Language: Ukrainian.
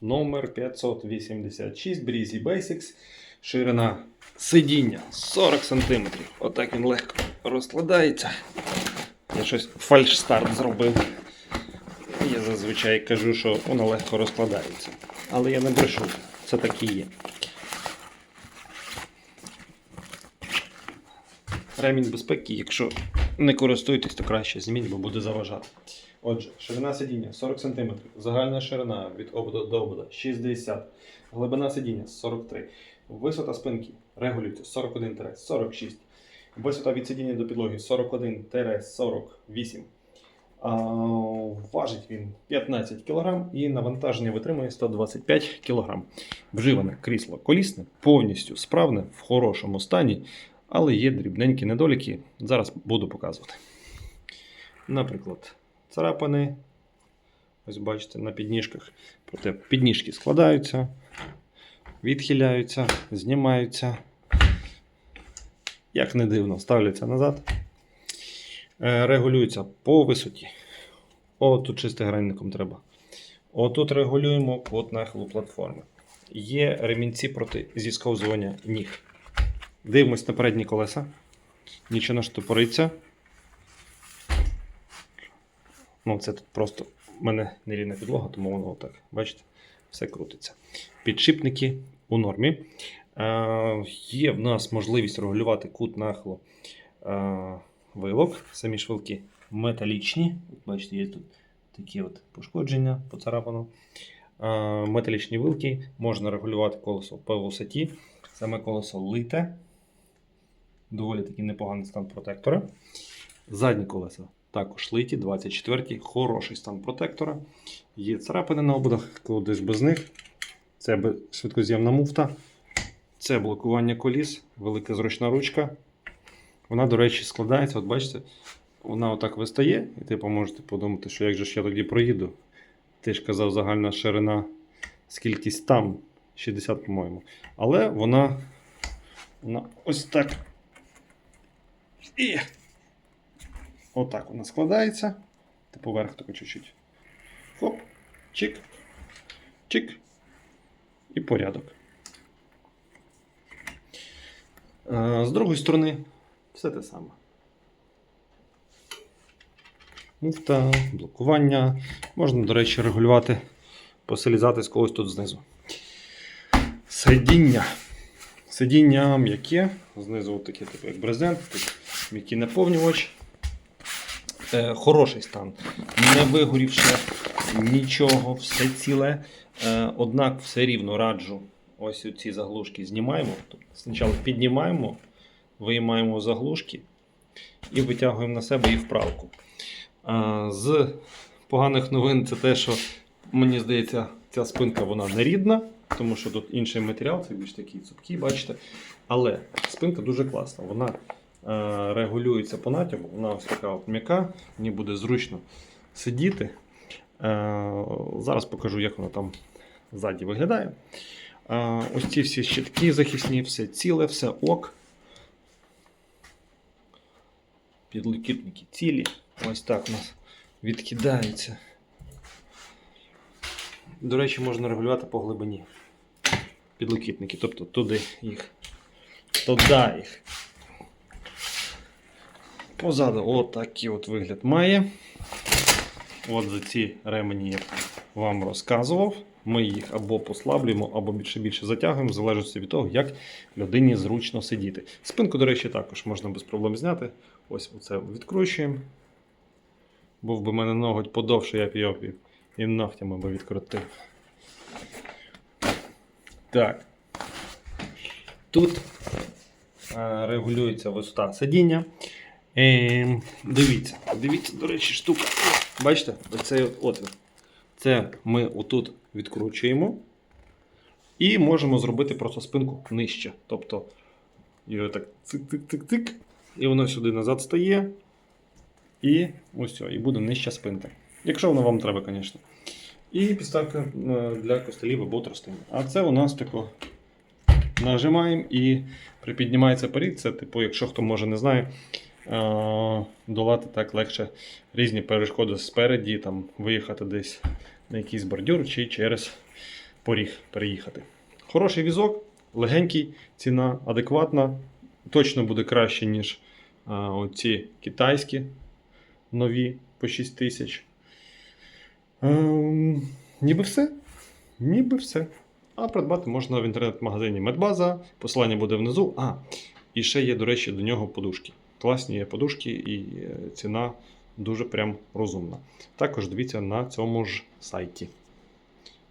номер 586 Breezy Basics. Ширина сидіння 40 см. Отак він легко розкладається. Я щось фальш-старт зробив. Я зазвичай кажу, що воно легко розкладається. Але я не брешу, це так і є. Ремінь безпеки, якщо не користуєтесь, то краще зніміть, бо буде заважати. Отже, ширина сидіння 40 см, загальна ширина від обода до обода 60 глибина сидіння 43, висота спинки регулюється 41-46, висота від сидіння до підлоги 41-48. А, важить він 15 кг і навантаження витримує 125 кг. Вживане крісло колісне, повністю справне, в хорошому стані, але є дрібненькі недоліки. Зараз буду показувати. Наприклад, царапини. Ось бачите, на підніжках. Проте підніжки складаються, відхиляються, знімаються. Як не дивно, ставляться назад. Е, Регулюються по висоті. О, тут чистим гранником треба. Отут регулюємо кут нахилу платформи. Є ремінці проти зісковзування ніг. Дивимось на передні колеса. Нічого не штопориться. Ну, це тут просто в мене нерівна підлога, тому воно отак. Бачите, все крутиться. Підшипники у нормі. Е, є в нас можливість регулювати кут нахилу е, вилок. Самі ж вилки металічні. Бачите, є тут такі от пошкодження, поцарапано. Е, металічні вилки можна регулювати колесо по висоті. Саме колесо лите. Доволі такий непоганий стан протектора. Задні колеса також литі, 24 хороший стан протектора. Є царапини на ободах, ж без них. Це швидкоз'ємна муфта. Це блокування коліс, велика зручна ручка. Вона, до речі, складається. От бачите, вона отак вистає, і ти можете подумати, що як же ж я тоді проїду. Ти ж казав, загальна ширина, скількись там, 60, по-моєму. Але вона, вона ось так. І отак вона складається. Типу вверх тако чуть-чуть. Хоп, чик, чик. І порядок. Е, З другої сторони, все те саме. Муфта, блокування. Можна, до речі, регулювати, посилізати з когось тут знизу. Сидіння. Сидіння м'яке. Знизу таке, типу, як брезент, тут м'який наповнювач. Е, хороший стан. Не вигорівши нічого, все ціле. Е, однак все рівно раджу ось ці заглушки знімаємо. Тобто Спочатку піднімаємо, виймаємо заглушки і витягуємо на себе і вправку. А, з поганих новин це те, що мені здається, ця спинка вона не рідна, тому що тут інший матеріал, це більш такий цупкий, бачите. Але спинка дуже класна. Вона е, регулюється по натягу, вона ось така от м'яка, мені буде зручно сидіти. Е, зараз покажу, як вона там ззаді виглядає. Е, ось ці всі щитки захисні, все ціле, все ок. Підлокітники цілі. Ось так у нас відкидається. До речі, можна регулювати по глибині. Підлокітники, тобто туди їх. Туди їх. Позаду отакий от вигляд має. От за ці ремені я вам розказував. Ми їх або послаблюємо, або більше більше затягуємо, в залежності від того, як людині зручно сидіти. Спинку, до речі, також можна без проблем зняти. Ось це відкручуємо. Був би в мене ноготь подовше, я б його і ногтями би відкрутив. Так. Тут е, регулюється висота сидіння. Е, дивіться, дивіться, до речі, штука. Бачите, оцей от отвір. Це ми отут відкручуємо і можемо зробити просто спинку нижче. Тобто, його так цик-цик-цик-цик, і воно сюди назад стає. І ось і буде нижча спинка. Якщо воно вам треба, звісно. І підставка е, для костелів або тростин. А це у нас тако нажимаємо і припіднімається перед. Це, типу, якщо хто може не знає, долати так легше різні перешкоди спереді, там, виїхати десь на якийсь бордюр чи через поріг переїхати. Хороший візок, легенький, ціна адекватна. Точно буде краще, ніж оці китайські нові по 6 тисяч. Ніби все. Ніби все. А придбати можна в інтернет-магазині Медбаза. Посилання буде внизу. А, і ще є, до речі, до нього подушки. Класні подушки, і е, ціна дуже прям розумна. Також дивіться на цьому ж сайті.